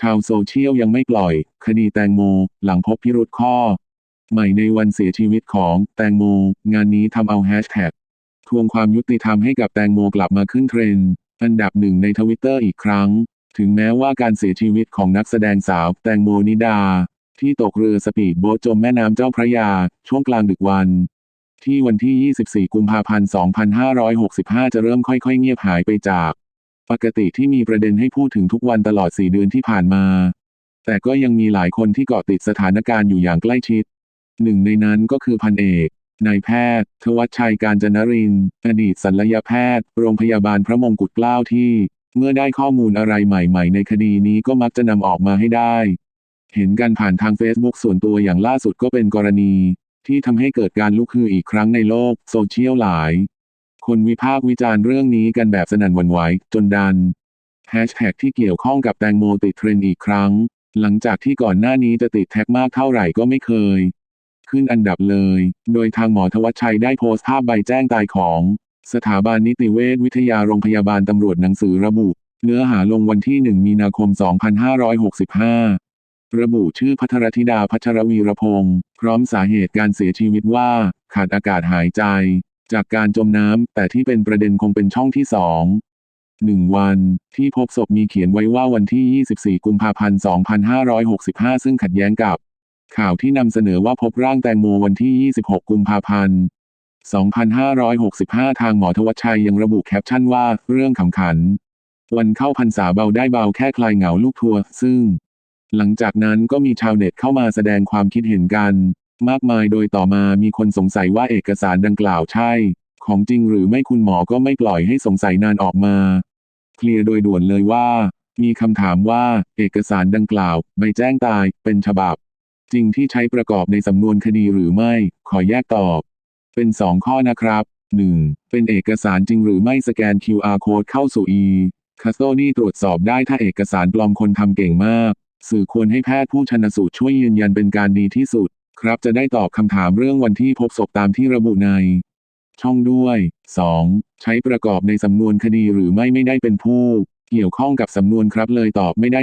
ชาวโซเชียลยังไม่ปล่อย คดีแตงโม หลังพบพิรุษข้อ ใหม่ในวันเสียชีวิตของแตงโม งานนี้ทำเอาแฮชแท็กทวงความยุติธรรมให้กับแตงโมกลับมาขึ้นเทรนด์อันดับหนึ่งในทวิตเตอร์อีกครั้ง ถึงแม้ว่าการเสียชีวิตของนักแสดงสาวแตงโมนิดา ที่ตกเรือสปีดโบ๊ทจมแม่น้ำเจ้าพระยา ช่วงกลางดึกวัน ที่วันที่ 24 กุมภาพันธ์ 2565 จะเริ่มค่อยๆ เงียบหายไปจาก ปกติที่มีประเด็นให้พูดถึงทุกวันตลอด4เดือนที่ผ่านมา แต่ก็ยังมีหลายคนที่เกาะติดสถานการณ์อยู่อย่างใกล้ชิด หนึ่งในนั้นก็คือพันเอกนายแพทย์ ทวัชชัยการจนรินอดีตศัลยแพทย์ โรงพยาบาลพระมงกุฎเกล้าที่ เมื่อได้ข้อมูลอะไรใหม่ ๆ ในคดีนี้ก็มักจะนำออกมาให้ได้ เห็นกันผ่านทาง Facebook ส่วนตัวอย่างล่าสุดก็เป็นกรณี ที่ทำให้เกิดการลุกฮืออีกครั้งในโลกโซเชียลหลาย คนวิพากษ์วิจารณ์เรื่องนี้กันแบบสนั่นวั่นไหวจนดันแฮชแท็กที่เกี่ยวข้องกับแตงโมติดเทรนด์อีกครั้ง หลังจากที่ก่อนหน้านี้จะติดแท็กมากเท่าไหร่ก็ไม่เคย ขึ้นอันดับเลย โดยทางหมอทวัชชัยได้โพสต์ภาพใบแจ้งตายของ สถาบันนิติเวชวิทยาโรงพยาบาลตำรวจหนังสือระบุ เนื้อหาลงวันที่ 1 มีนาคม 2565 ระบุชื่อพัทรธิดาพัชรวีรพงศ์พร้อมสาเหตุการเสียชีวิตว่า ขาดอากาศหายใจ จากการจมน้ำ แต่ที่เป็นประเด็นคงเป็นช่องที่สองหนึ่งวันที่พบศพมีเขียนไว้ว่าวันที่ 24 กุมภาพันธ์ 2565 ซึ่งขัดแย้งกับ ข่าวที่นำเสนอว่าพบร่างแตงโมวันที่ 26 กุมภาพันธ์ 2565 ทางหมอทวัชชัยยังระบุแคปชั่นว่าเรื่องขำขัน วันเข้าพรรษาเบาได้เบาแค่คลายเหงาลูกทัวร์ซึ่ง หลังจากนั้นก็มีชาวเน็ตเข้ามาแสดงความคิดเห็นกัน มากมายโดยต่อมามีคนสงสัยว่าเอกสารดังกล่าวใช่ ของจริงหรือไม่คุณหมอก็ไม่ปล่อยให้สงสัยนานออกมา เคลียร์โดยด่วนเลยว่า มีคำถามว่าเอกสารดังกล่าวใบแจ้งตายเป็นฉบับ จริงที่ใช้ประกอบในสำนวนคดีหรือไม่ ขอแยกตอบ เป็นสองข้อนะครับ 1. เป็นเอกสารจริงหรือไม่สแกน QR code เข้าสู่ e คัสโตนี่ตรวจสอบได้ถ้าเอกสารปลอมคนทำเก่งมาก สื่อควรให้แพทย์ผู้ชนสูตรช่วยยืนยันเป็นการดีที่สุด ครับจะได้ตอบคำถามเรื่องวันที่พบศพตามที่ระบุใน ช่องด้วย 2. ใช้ประกอบในสำนวนคดีหรือไม่ไม่ได้เป็นผู้ เกี่ยวข้องกับสำนวนครับเลยตอบไม่ได้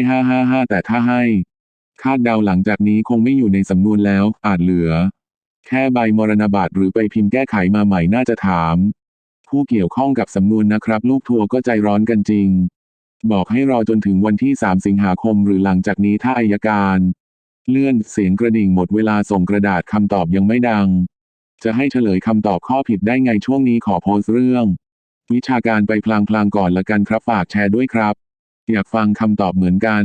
555 แต่ถ้าให้ คาดเดาหลังจากนี้คงไม่อยู่ในสำนวนแล้ว อาจเหลือ แค่ใบมรณบัตรหรือไปพิมพ์แก้ไขมาใหม่น่าจะถาม ผู้เกี่ยวข้องกับสำนวนนะครับ ลูกทัวร์ก็ใจร้อนกันจริง บอกให้รอจนถึงวันที่ 3 สิงหาคม หรือหลังจากนี้ถ้าอายการ เลื่อนเสียงกระดิ่งหมดเวลาส่งกระดาษคำตอบยังไม่ดัง จะให้เฉลยคำตอบข้อผิดได้ไงช่วงนี้ขอโพสเรื่อง วิชาการไปพลางๆก่อนละกันครับฝากแชร์ด้วยครับ อยากฟังคำตอบเหมือนกัน